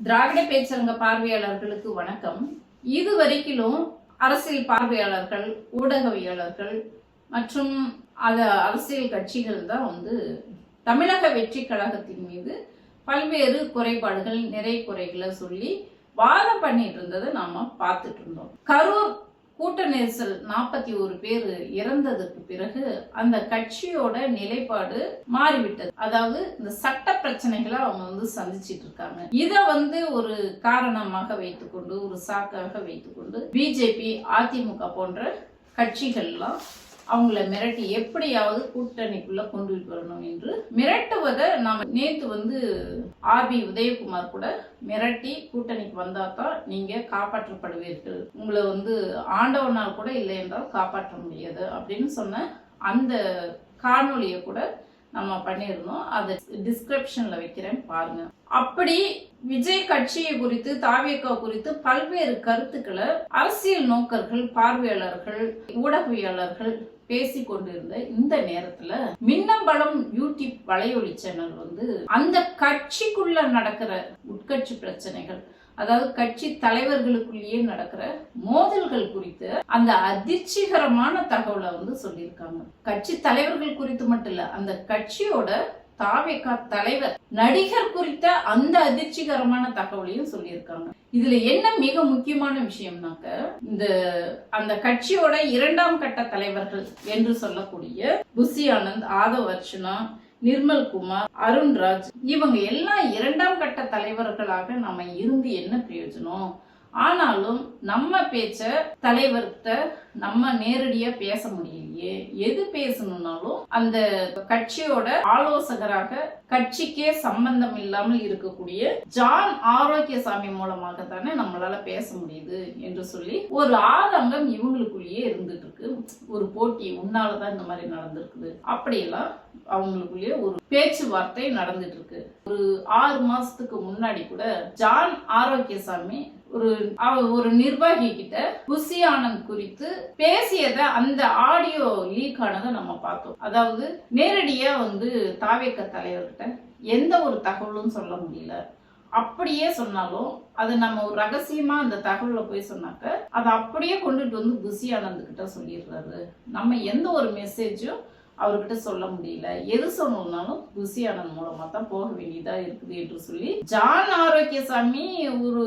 திராவிட பேச்சரங்க பார்வையாளர்களுக்கு வணக்கம். இதுவரைக்கிலும் அரசியல் பார்வையாளர்கள் ஊடகவியலாளர்கள் மற்றும் அத அரசியல் கட்சிகள் தான் வந்து தமிழக வெற்றி கழகத்தின் மீது பல்வேறு குறைபாடுகள் நிறை குறைகளை சொல்லி வாதம் பண்ணிட்டு இருந்ததை நாம பார்த்துட்டு இருந்தோம். கரூர் கூட்ட நெரிசல் நாற்பத்தி ஒரு பேர் இறந்ததுக்கு பிறகு அந்த கட்சியோட நிலைப்பாடு மாறிவிட்டது. அதாவது இந்த சட்ட பிரச்சனைகளை அவங்க வந்து சந்திச்சிட்டு இருக்காங்க. இதை வந்து ஒரு காரணமாக வைத்துக்கொண்டு ஒரு சாக்காக வைத்துக்கொண்டு பிஜேபி அதிமுக போன்ற கட்சிகள்லாம் அவங்கள மிரட்டி எப்படியாவது கூட்டணிக்குள்ள கொண்டு வரணும் என்று மிரட்டி மிரட்டுவதை நாம் நேத்து வந்து ஆர்பி உதயகுமார் கூட மிரட்டி கூட்டணிக்கு வந்தா தான் நீங்க காப்பாற்றப்படுவீர்கள். உங்களை வந்து ஆண்டவனால் கூட இல்லை என்றால் காப்பாற்ற முடியாது அப்படின்னு சொன்ன அந்த காணொலியை கூட நம்ம பண்ணியிருந்தோம். அதை டிஸ்கிரிப்ஷன்ல வைக்கிறேன் பாருங்க. அப்படி விஜய் கட்சியை குறித்து தாவியக்கா குறித்து பல்வேறு கருத்துக்களை அரசியல் நோக்கர்கள் பார்வையாளர்கள் ஊடகவியலாளர்கள் பேசி கொண்டிருந்த இந்த நேரத்துல மின்னம்பலம் யூடியூப் வலையொலி சேனல் வந்து அந்த கட்சிக்குள்ள நடக்கிற உட்கட்சி பிரச்சனைகள் அதாவது கட்சி தலைவர்களுக்குள்ளேயே நடக்கிற மோதல்கள் குறித்து அந்த அதிர்ச்சிகரமான தகவலை வந்து சொல்லியிருக்காங்க. கட்சி தலைவர்கள் குறித்து மட்டும் இல்ல அந்த கட்சியோட தாவேகா தலைவர் நடிகர் குறித்த அந்த அதிர்ச்சிகரமான தகவலையும் சொல்லியிருக்காங்க. இதுல என்ன மிக முக்கியமான விஷயம்னாக்க இந்த அந்த கட்சியோட இரண்டாம் கட்ட தலைவர்கள் என்று சொல்லக்கூடிய புசி ஆனந்த் ஆதவ் அர்ச்சனா நிர்மல் குமார் அருண்ராஜ் இவங்க எல்லாம் இரண்டாம் கட்ட தலைவர்களாக நம்ம இருந்து என்ன பிரயோஜனம்? ஆனாலும் நம்ம பேச்ச தலைவர்கிட்ட நம்ம நேரடியா பேச முடியலையே. எது பேசணும்னாலும் அந்த கட்சியோட ஆலோசகராக கட்சிக்கே சம்பந்தம் இல்லாமல் இருக்கக்கூடிய ஜான் ஆரோக்கியசாமி மூலமாக தானே நம்மளால பேச முடியுது என்று சொல்லி ஒரு ஆதங்கம் இவங்களுக்குள்ளேயே இருந்துட்டு இருக்கு ஒரு போட்டி உன்னாலதான் இந்த மாதிரி நடந்திருக்குது. அப்படியெல்லாம் அவங்களுக்குள்ளேயே ஒரு பேச்சுவார்த்தை நடந்துட்டு இருக்கு ஒரு ஆறு மாசத்துக்கு முன்னாடி கூட ஜான் ஆரோக்கியசாமி ஒரு ஒரு நிர்வாகி கிட்ட குசி ஆனந்த் குறித்து பேசியத அந்த ஆடியோ லீக் ஆனதை நம்ம பார்த்தோம். அதாவது நேரடியா வந்து தாவேக்க தலைவர்கிட்ட எந்த ஒரு தகவலும் சொல்ல முடியல. அப்படியே சொன்னாலும் அது நம்ம ஒரு ரகசியமா அந்த தகவலை போய் சொன்னாக்க அதை அப்படியே கொண்டுட்டு வந்து குசி ஆனந்த் கிட்ட சொல்லிடுறாரு. நம்ம எந்த ஒரு மெசேஜும் அவர்கிட்ட சொல்ல முடியல. எது சொல்லணும்னாலும் புசி ஆனந்த் மூலமா தான் போக வேண்டியதா இருக்குது என்று சொல்லி ஜான் ஆரோக்கியசாமி ஒரு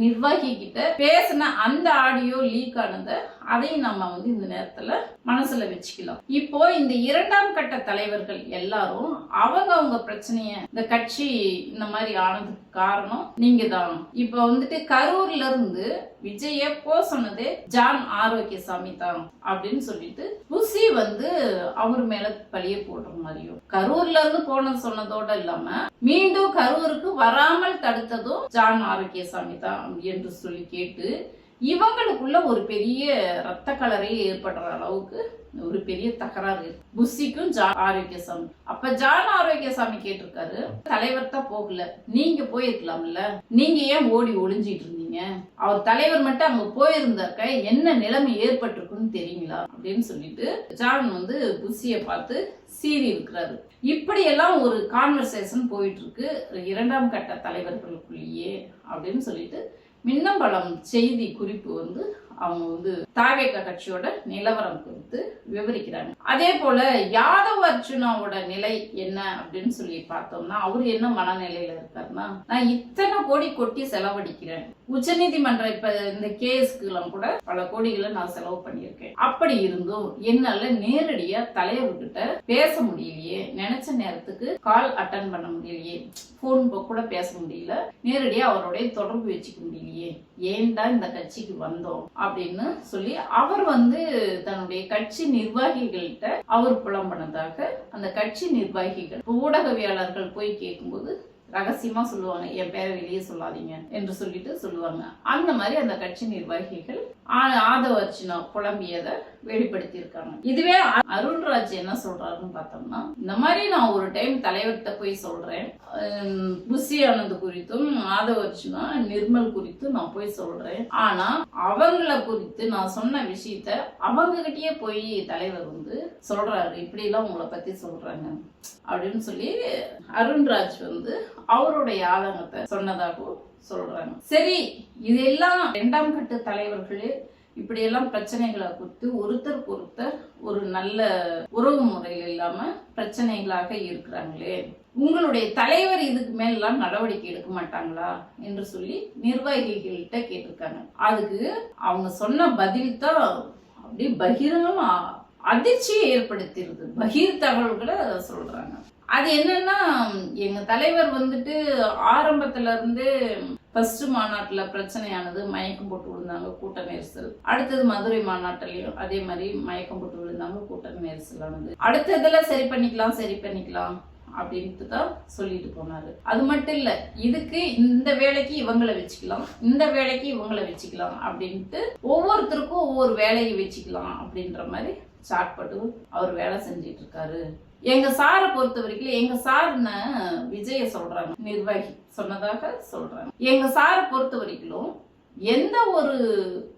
நிர்வாகி கிட்ட பேசின அந்த ஆடியோ லீக் ஆனத அதையும் நம்ம வந்து இந்த நேரத்துல மனசுல வச்சுக்கலாம். இப்போ இந்த இரண்டாம் கட்ட தலைவர்கள் எல்லாரும் அவங்க அவங்க பிரச்சனைய இந்த கட்சி இந்த மாதிரி ஆனதுக்கு காரணம் நீங்க தான் இப்ப வந்துட்டு கரூர்ல இருந்து விஜய போ சொன்னதே ஜான் ஆரோக்கியசாமி தான் அப்படின்னு சொல்லிட்டு புசி வந்து அவர் மேல பழிய போடுற மாதிரியும். கரூர்ல இருந்து போனது சொன்னதோட இல்லாம மீண்டும் கரூருக்கு வராமல் தடுத்ததும் ஜான் ஆரோக்கியசாமி தான் என்று சொல்லி கேட்டு இவங்களுக்குள்ள ஒரு பெரிய ரத்த கலரை ஏற்படுற அளவுக்கு ஒரு பெரிய தகராறு. இருக்கு. புஷிக்கும் ஜான் ஆரோக்கியசாமி. அப்ப ஜான் ஆரோக்கியசாமி கேட்டிருக்காரு தலைவர் தான் போகல. நீங்க போயிருக்கலாம்ல. நீங்க ஏன் ஓடி ஒளிஞ்சிட்டு இருந்தீங்க? அவர் தலைவர் மட்டும் அங்க போயிருந்தாக்க என்ன நிலைமை ஏற்பட்டிருக்குன்னு தெரியுங்களா? அப்படின்னு சொல்லிட்டு ஜான் வந்து புஷிய பார்த்து சீறி இருக்கிறாரு. இப்படியெல்லாம் ஒரு கான்வர்சேஷன் போயிட்டு இருக்கு. இரண்டாம் கட்ட தலைவர்களுக்குள்ளேயே அப்படின்னு சொல்லிட்டு மின்னம்பலம் செய்தி குறிப்பு வந்து அவங்க வந்து தாவேக கட்சியோட நிலவரம் குறித்து விவரிக்கிறாங்க. அதே போல யாதவ அர்ஜுனாவோட நிலை என்ன அப்படின்னு சொல்லி பார்த்தோம்னா அவர் என்ன மனநிலையில இருக்காருன்னா நான் இத்தனை கோடி கொட்டி செலவழிக்கிறேன். உச்சநீதிமன்றம் இப்ப இந்த கேஸ்க்கு எல்லாம் கூட பல கோடிகளை நான் செலவு பண்ணியிருக்கேன். அப்படி இருந்தும் என்னால நேரடியா தலைவர்கிட்ட பேச முடியலையே. நினைச்ச நேரத்துக்கு கால் அட்டன் பண்ண முடியலையே. போன் கூட பேச முடியல. நேரடியா அவருடைய தொடர்பு வச்சுக்க முடியலையே. ஏன்டா இந்த கட்சிக்கு வந்தோம் அப்படின்னு சொல்லி அவர் வந்து தன்னுடைய கட்சி நிர்வாகிகள்கிட்ட அவர் புலம்பனதாக அந்த கட்சி நிர்வாகிகள் ஊடகவியாளர்கள் போய் கேட்கும்போது ரகசியமா சொல்லுவாங்க என் பேரை வெளியே சொல்லாதீங்க என்று சொல்லிட்டு சொல்லுவாங்க. அந்த மாதிரி அந்த கட்சி நிர்வாகிகள் ஆ- ஆதவ அர்ச்சனா புலம்பியதை வெளிப்படுத்தியிருக்காங்க இதுவே அருண்ராஜ் அருள்ராஜ் என்ன சொல்றாருன்னு பார்த்தோம்னா இந்த மாதிரி நான் ஒரு டைம் தலைவர்கிட்ட போய் சொல்றேன். ஹம், புஷி ஆனந்த் குறித்தும் ஆதவர்ச்சுனா நிர்மல் குறித்தும் நான் போய் சொல்றேன். ஆனா அவங்கள குறித்து நான் சொன்ன விஷயத்த அவங்க கிட்டயே போய் தலைவர் வந்து சொல்றாரு. இப்படி எல்லாம் உங்களை பத்தி சொல்றாங்க. அப்படின்னு சொல்லி அருண்ராஜ் வந்து அவருடைய ஆதங்கத்தை சொன்னதாகவும் சொல்றாங்க. சரி இதெல்லாம் இரண்டாம் கட்டு தலைவர்களே இப்படியெல்லாம் பிரச்சனைகளை குறித்து ஒருத்தருக்கு ஒருத்தர் ஒரு நல்ல உறவு முறையில் இல்லாம பிரச்சனைகளாக இருக்கிறாங்களே. உங்களுடைய தலைவர் இதுக்கு மேலாம் நடவடிக்கை எடுக்க மாட்டாங்களா என்று சொல்லி நிர்வாகிகள்கிட்ட கேட்டிருக்காங்க. அதுக்கு அவங்க சொன்ன பதில் தான் அப்படியே பகிரங்கமா அதிர்ச்சியை ஏற்படுத்திடுது. பகிர் தகவல்களை சொல்றாங்க. அது என்னன்னா எங்க தலைவர் வந்துட்டு ஆரம்பத்துல இருந்து ஃபர்ஸ்ட் மாநாட்டுல பிரச்சனையானது மயக்கம் போட்டு விழுந்தாங்க கூட்ட நெரிசல். அடுத்தது மதுரை மாநாட்டிலையும் அதே மாதிரி மயக்கம் போட்டு விழுந்தாங்க கூட்ட நெரிசல் ஆனது அடுத்ததுல சரி பண்ணிக்கலாம் சரி பண்ணிக்கலாம் அப்படின்ட்டு தான் சொல்லிட்டு போனாரு. அது மட்டும் இல்ல இதுக்கு இந்த வேலைக்கு இவங்களை வச்சுக்கலாம் இந்த வேலைக்கு இவங்களை வச்சுக்கலாம் அப்படின்ட்டு ஒவ்வொருத்தருக்கும் ஒவ்வொரு வேலையை வச்சுக்கலாம் அப்படின்ற மாதிரி சாட்பட்டு அவர் வேலை செஞ்சிட்டு இருக்காரு. எங்க சாரை பொறுத்த வரைக்கும் எங்க சார்னு விஜய சொல்றாங்க நிர்வாகி சொன்னதாக சொல்றாங்க. எங்க சாரை பொறுத்த வரைக்கும் எந்த ஒரு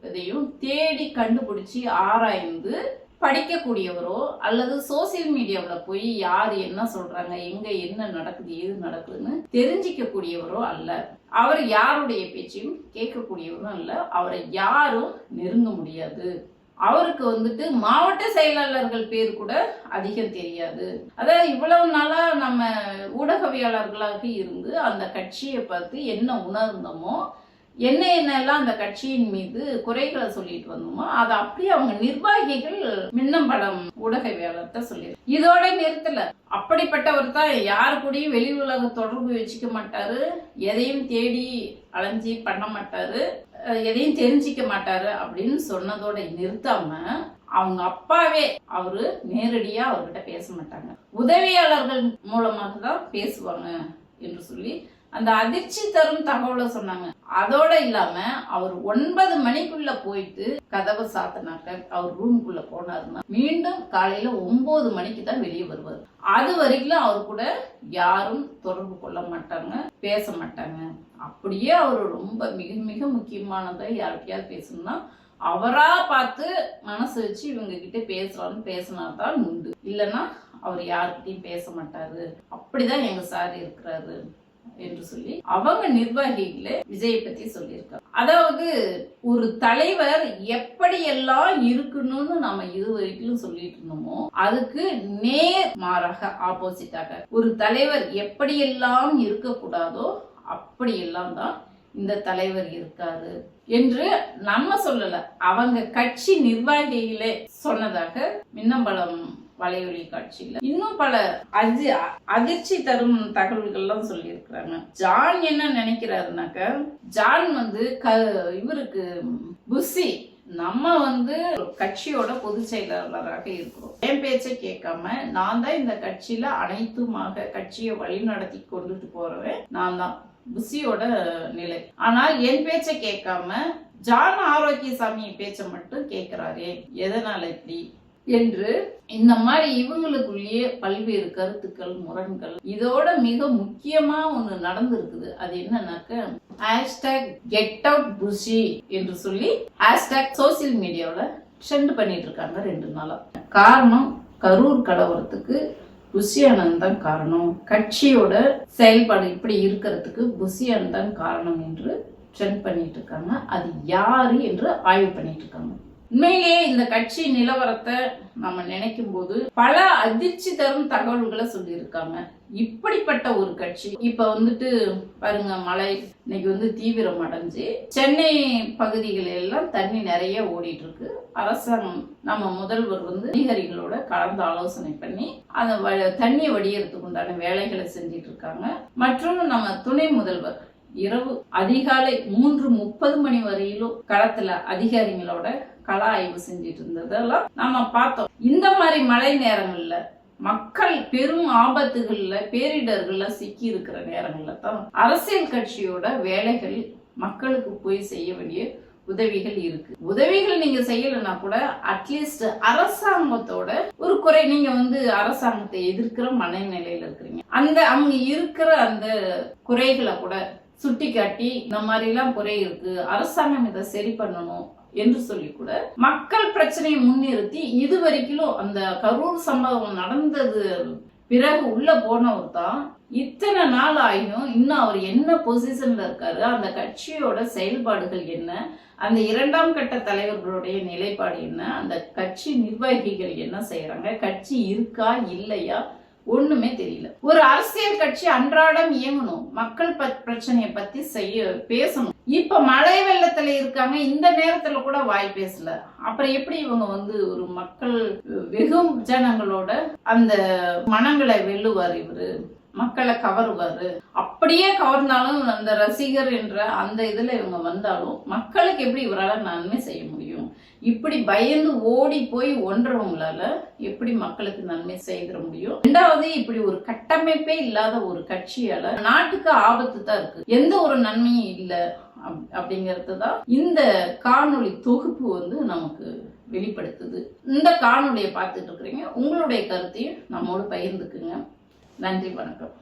இதையும் தேடி கண்டுபிடிச்சி ஆராய்ந்து படிக்கக்கூடியவரோ அல்லது சோசியல் மீடியாவில் போய் யார் என்ன சொல்றாங்க எங்க என்ன நடக்குது ஏது நடக்குதுன்னு தெரிஞ்சிக்க கூடியவரோ அல்ல. அவர் யாருடைய பேச்சையும் கேட்கக்கூடியவரும் அல்ல. அவரை யாரும் நெருங்க முடியாது. அவருக்கு வந்துட்டு மாவட்ட செயலாளர்கள் பேர் கூட அதிகம் தெரியாது. அதாவது இவ்வளவு நாளா நம்ம ஊடகவியலாளர்களாக இருந்து அந்த கட்சியை பார்த்து என்ன உணர்ந்தோமோ என்ன என்னெல்லாம் அந்த கட்சியின் மீது குறைகளை சொல்லிட்டு வந்தோமோ அதை அப்படியே அவங்க நிர்வாகிகள் மின்னம்பலம் ஊடகவியலாளர்கிட்ட சொல்லி இதோட நிறுத்தல. அப்படிப்பட்டவர் தான் யாரு கூடயும் வெளி உலக தொடர்பு வச்சுக்க மாட்டாரு. எதையும் தேடி அலைஞ்சி பண்ண மாட்டாரு. எதையும் தெரிஞ்சிக்க மாட்டாரு அப்படின்னு சொன்னதோட நிறுத்தாம அவங்க அப்பாவே அவரு நேரடியா அவர்கிட்ட பேச மாட்டாங்க. உதவியாளர்கள் மூலமாக தான் பேசுவாங்க என்று சொல்லி அந்த அதிர்ச்சி தரும் தகவலை சொன்னாங்க. அதோட இல்லாம அவர் ஒன்பது மணிக்குள்ள போயிட்டு கதவை சாத்தினாக்க அவர் ரூமுக்குள்ள போனாருன்னா மீண்டும் காலையில ஒன்பது மணிக்கு தான் வெளியே வருவார். அது வரைக்கும் அவர் கூட யாரும் தொடர்பு கொள்ள மாட்டாங்க பேச மாட்டாங்க. அப்படியே அவர் ரொம்ப மிக மிக முக்கியமானதை யாருக்கையாவது பேசணும்னா அவரா பார்த்து மனசு வச்சு இவங்க கிட்ட பேசலாம்னு பேசினா தான் உண்டு. இல்லைன்னா அவர் யார்கிட்டயும் பேச மாட்டாரு. அப்படிதான் எங்க சார் இருக்கிறாரு. என்று சொல்லி அவங்க நிர்வாகிகளே விஜயை பத்தி சொல்லியிருக்காங்க. அதாவது ஒரு தலைவர் எப்படியெல்லாம் இருக்கணும்னு நம்ம இது வரைக்கும் சொல்லிட்டு இருந்தோமோ அதுக்கு நேர் மாறாக ஆப்போசிட்டாக ஒரு தலைவர் எப்படியெல்லாம் இருக்கக்கூடாதோ அப்படியெல்லாம் தான் இந்த தலைவர் இருக்காரு என்று நம்ம சொல்லல. அவங்க கட்சி நிர்வாகிகளே சொன்னதாக மின்னம்பலம் வலையொலி காட்சியில. இன்னும் பல அதி அதிர்ச்சி தரும் தகவல்கள்லாம் சொல்லியிருக்கிறாங்க. ஜான் என்ன நினைக்கிறாருனாக்க ஜான் வந்து க இவருக்கு புஷி நம்ம வந்து கட்சியோட பொதுச் செயலாளராக இருக்கிறோம். என் பேச்சை கேட்காம நான் தான் இந்த கட்சியில அனைத்துமாக கட்சியை வழி நடத்தி கொண்டுட்டு போறவன் நான் தான். புஷியோட நிலை. ஆனால் என் பேச்சை கேட்காம ஜான் ஆரோக்கியசாமி பேச்சை மட்டும் கேட்கிறாரே. எதனால இப்படி? என்று இந்த மாதிரி இவங்களுக்குள்ளேயே பல்வேறு கருத்துக்கள் முரண்கள் இதோட மிக முக்கியமா ஒண்ணு நடந்திருக்குது. அது என்னன்னாக்க ஹேஷ்டாக் கெட் அவுட் புஷி என்று சொல்லி ஹேஷ்டாக் சோசியல் மீடியாவில் ட்ரெண்ட் பண்ணிட்டு இருக்காங்க ரெண்டு நாளா. காரணம் கரூர் கலவரத்துக்கு புஷி தான் காரணம். கட்சியோட செயல்பாடு இப்படி இருக்கிறதுக்கு புஷி தான் காரணம் என்று ட்ரெண்ட் பண்ணிட்டு இருக்காங்க அது யாரு என்று ஆய்வு பண்ணிட்டு இருக்காங்க உண்மையிலேயே இந்த கட்சி நிலவரத்தை நம்ம நினைக்கும் போது பல அதிர்ச்சி தரும் தகவல்களை சொல்லியிருக்காங்க. இப்படிப்பட்ட ஒரு கட்சி. இப்ப வந்துட்டு பாருங்க மழை இன்னைக்கு வந்து தீவிரம் அடைஞ்சு சென்னை பகுதிகளில் எல்லாம் தண்ணி நிறைய ஓடிட்டு இருக்கு அரசாங்கம் நம்ம முதல்வர் வந்து அதிகாரிகளோட கலந்து ஆலோசனை பண்ணி அந்த வ- தண்ணியை வடியறதுக்கு உண்டான வேலைகளை செஞ்சிட்டு இருக்காங்க. மற்றும் நம்ம துணை முதல்வர் இரவு அதிகாலை மூன்று முப்பது மணி வரையிலும் களத்துல அதிகாரிகளோட கள ஆய்வு செஞ்சிட்டு இருந்ததெல்லாம் நாம பார்த்தோம். இந்த மாதிரி மழை நேரங்கள்ல மக்கள் பெரும் ஆபத்துகள்ல பேரிடர்கள்ல சிக்கி இருக்கிற நேரங்கள்ல தான் அரசியல் கட்சியோட வேலைகள் மக்களுக்கு போய் செய்ய வேண்டிய உதவிகள் இருக்கு. உதவிகள் நீங்க செய்யலைன்னா கூட அட்லீஸ்ட் அரசாங்கத்தோட ஒரு குறை நீங்க வந்து அரசாங்கத்தை எதிர்க்கிற மனநிலையில இருக்கிறீங்க. அந்த அவங்க இருக்கிற அந்த குறைகளை கூட சுட்டி காட்டி இந்த மாதிரிலாம் குறை இருக்கு அரசாங்கம் இதை சரி பண்ணணும் என்று சொல்லி கூட மக்கள் பிரச்சனையை முன்னிறுத்தி இது வரைக்கும் அந்த கரூர் சம்பவம் நடந்தது பிறகு உள்ள போனவர் தான் இத்தனை நாள் ஆகியும் இன்னும் அவர் என்ன பொசிஷன்ல இருக்காரு அந்த கட்சியோட செயல்பாடுகள் என்ன அந்த இரண்டாம் கட்ட தலைவர்களுடைய நிலைப்பாடு என்ன அந்த கட்சி நிர்வாகிகள் என்ன செய்யறாங்க கட்சி இருக்கா இல்லையா ஒண்ணுமே தெரியல. ஒரு அரசியல் கட்சி அன்றாடம் இயங்கணும் மக்கள் ப- பிரச்சனைய பத்தி செய்ய பேசணும். இப்ப மழை வெள்ளத்துல இருக்காங்க இந்த நேரத்துல கூட வாய் பேசல. அப்புறம் எப்படி இவங்க வந்து ஒரு மக்கள் வெகும் ஜனங்களோட அந்த மனங்களை வெல்லுவார் இவரு? மக்களை கவருவாரு? அப்படியே கவர்ந்தாலும் அந்த ரசிகர் என்ற அந்த இதுல இவங்க வந்தாலும் மக்களுக்கு எப்படி இவரால நன்மை செய்ய முடியும்? இப்படி பயந்து ஓடி போய் ஒன்றவங்களால எப்படி மக்களுக்கு நன்மை செய்திட முடியும்? ரெண்டாவது இப்படி ஒரு கட்டமைப்பே இல்லாத ஒரு கட்சியால நாட்டுக்கு ஆபத்து தான் இருக்கு. எந்த ஒரு நன்மையும் இல்லை அப்படிங்கிறது தான் இந்த காணொளி தொகுப்பு வந்து நமக்கு வெளிப்படுத்துது. இந்த காணொலியை பார்த்துட்டு இருக்கிறீங்க. உங்களுடைய கருத்தையும் நம்மோடு பகிர்ந்துக்குங்க. நன்றி வணக்கம்.